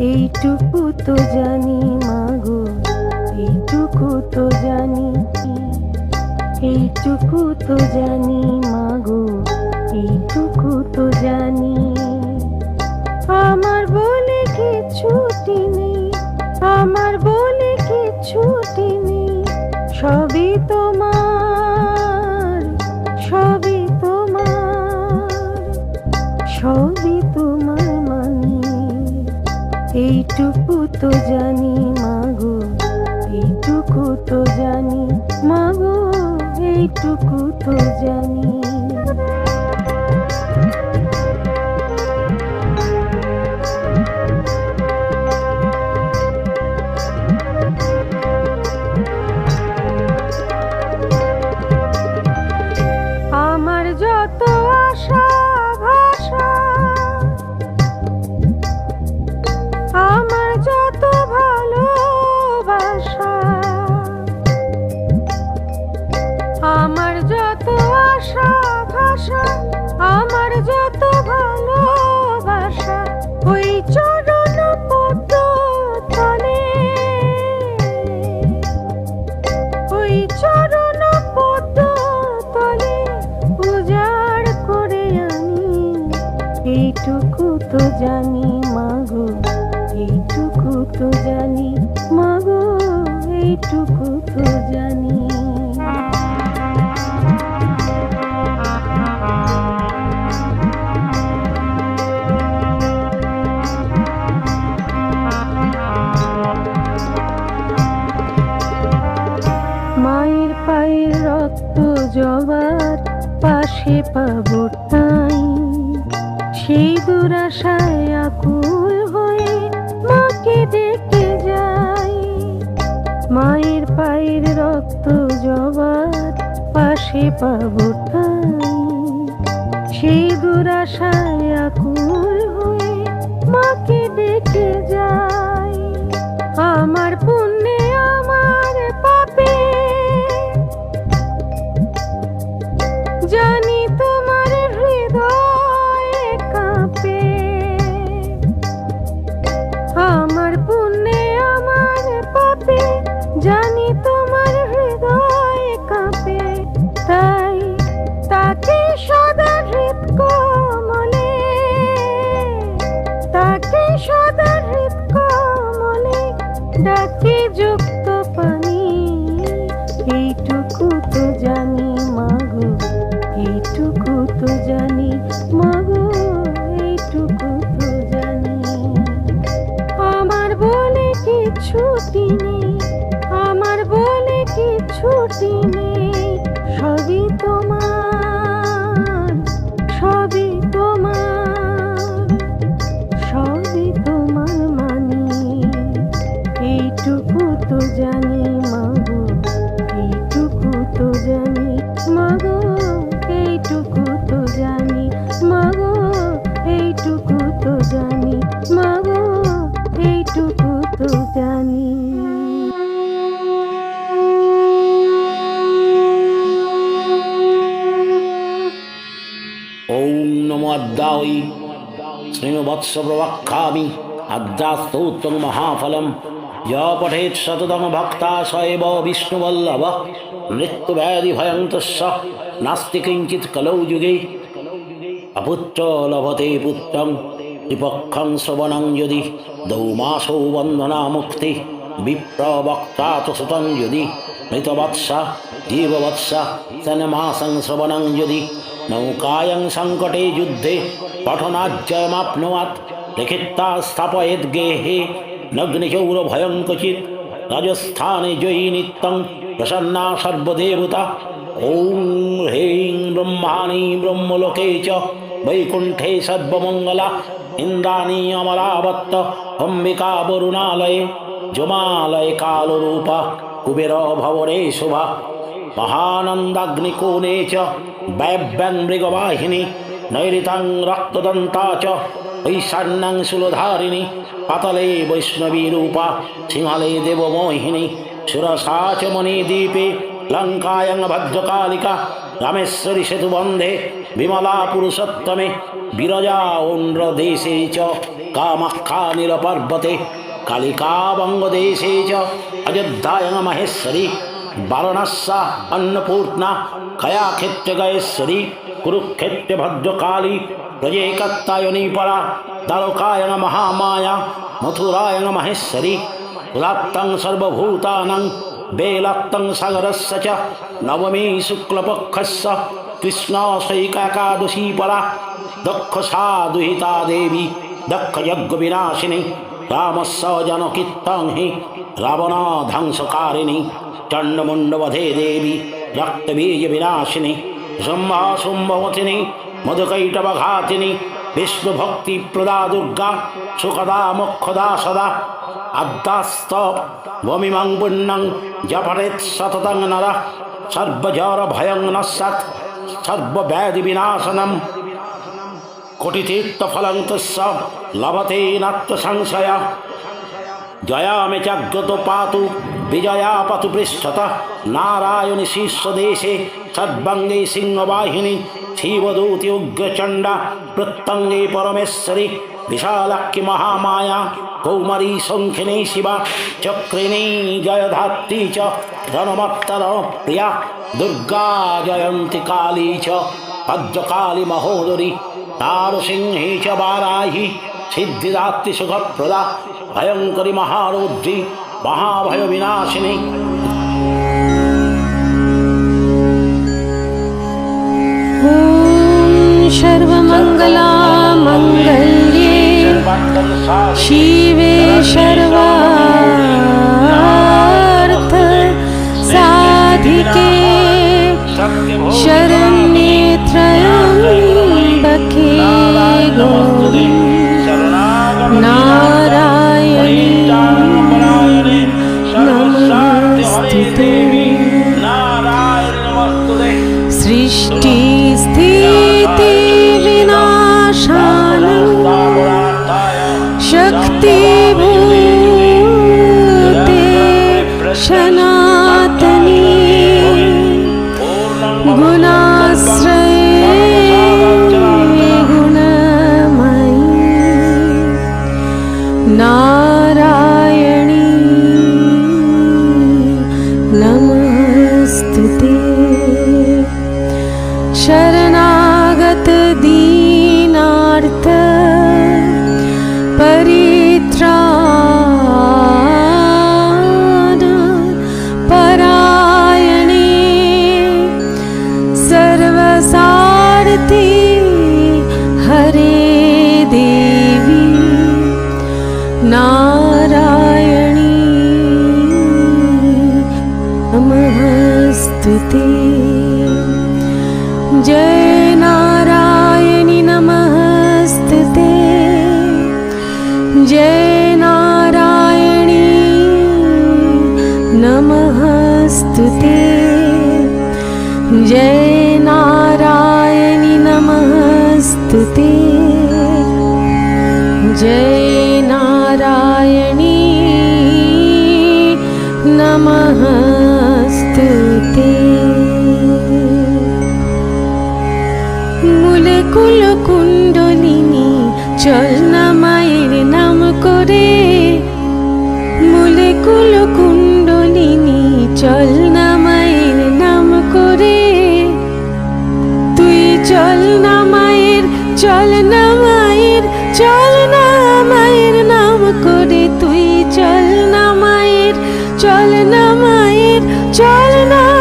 এইটুকু তো জানি মাগো এইটুকু তো জানি এইটুকু তো জানি মাগো এইটুকু তো জানি। আমার বলে কিছুটি নেই? আমার বলে কি ছুটি নেই? সবই তোমার সবই তোমার সবই তোমার এইটুকু তো জানি মাগো এইটুকু তো জানি মাগো এইটুকু তো জানি। তো জানি, মাগো, এইটুকু তো জানি। মায়ের পায়ের রক্ত জবার পাশে পাবো ঠাই সেই দুরাশায় আকুল ডেকে যাই। মায়ের পায়ের রক্ত জবার পাশে পাবো ঠাই সেই দুরাশায় আকুল হয়ে মাকে দেখে যাই। জানি শ্রীণবৎস প্রবক্ষামি আদ্যাস্তোত্তম মহাফলম। য পঠেৎ শততম ভক্তা স এব বিষ্ণুবল্লভ। মৃত্যুব্যাধি ভয়ন্তস্য নাস্তি কিঞ্চিৎ কলৌ যুগে। অপুত্র লভতে পুত্রং ত্রিপক্ষং শ্রবণং যদি। দৌমাসৌ বন্ধনা মুক্তি। বিপ্রবক্তা সুতং যদি। মৃতবৎসা, জীববৎসা সনমাসং শ্রবণং যদি। নৌকায়ং সংকটে যুদ্ধে পঠনাজ্জয়মাপ্নুয়াৎ লিখিতা স্থাপয়েদ গেহে, নগ্নিচৌর ভয়ং ক্বচিৎ, রাজস্থানে জয়ী নিত্যং, প্রসন্না সর্বদেবতা ওম হ্রেং ব্রহ্মাণি ব্রহ্মলোকে চ, বৈকুণ্ঠে সর্বমঙ্গলা, ইন্দ্রাণী অমরাবত্ত অম্বিকা বরুণালয়ে, জমালয় কালরূপা কুবের ভবরে শোভা। মহানন্দাগ্নিকোণে চ মৃগবাহিনী, নৈরিতাং রক্তদন্তা চ, ঐশান্যাং শূলধারিণী পাতলে বৈষ্ণবী রূপা সিংহলে দেবমোহিনী, সুরসা চ মণিদ্বীপে, লঙ্কায়ং ভদ্রকালিকা, রামেশ্বরী সেতু বন্ধে বিমলা পুরুষোত্তমে, বিরজা ওন্দ্র দেশে চ, কামাখ্যা নীলপর্বতে, কালিকা বঙ্গদেশে চ, অযোধ্যায়ং মহেশ্বরী বারাণস্যা অন্নপূর্ণা কয়াক্ষেত্রে গয়েশ্বরী কুরুক্ষেত্রে ভদ্রকালী প্রজেকত্তায়নী পরা দ্বারকায়ং মহামায়া মথুরায়ং মহেশ্বরী কুলাত্তং সর্বভূতানাং বেলাত্তং সাগরস্য চ, নবমী শুক্লপক্ষস্য কৃষ্ণশৈকাকাদশী পরা দক্ষ দেবী দক্ষ যজ্ঞ বিনাশিনী রাবণ ধ্বংসকারিণী চণ্ডমুণ্ডবধে দেবী রক্তবীজ বিনাশিনী শুম্ভমথিনী মধুকৈটবঘাতিনী বিষ্ণুভক্তি প্রদা দুর্গা সুখদা মোক্ষদা সদা আদ্যাস্ত ভূমিমং পুণ্যং জপরেৎ সততং নর সর্বজর ভয়ং নস্যাৎ সর্বব্যাধি বিনাশনম কোটিতীর্থফলং তস্য লভতে নাত্ম সংশয় জয়ামে চাগ্রত পাতু বিজয়া পাতু পৃষ্ঠত নারায়ণী শীর্ষদেশে সদ্বঙ্গে সিংহবাহিনী শিবদূতি উগ্রচণ্ডা প্রত্যঙ্গে পরমেশ্বরী বিশালাক্ষী মহামায়া কৌমারী শঙ্খিনী শিবা চক্রিণী জয়ধাত্রী চ রণমত্তর প্রিয়া দুর্গা জয়ন্তী কালী চ ভদ্রকালী মহোদরী নারসিংহী চ বারাহি সিদ্ধিদাত্রী সুখপ্রদা ভয়ঙ্করী মহারৌদ্রী महाभय विनाशिनी सर्वमङ्गला मङ्गल्ये। शिवे शर्वा বৃষ্টি नारायणी। नमस्तु ते जय नारायणि नमस्तु ते जय नारायणी ते जय नारायणि नमस्तु চল না মায়ের, চল না মায়ের, চল না মায়ের নাম করে তুই চল না মায়ের, চল না মায়ের, চল না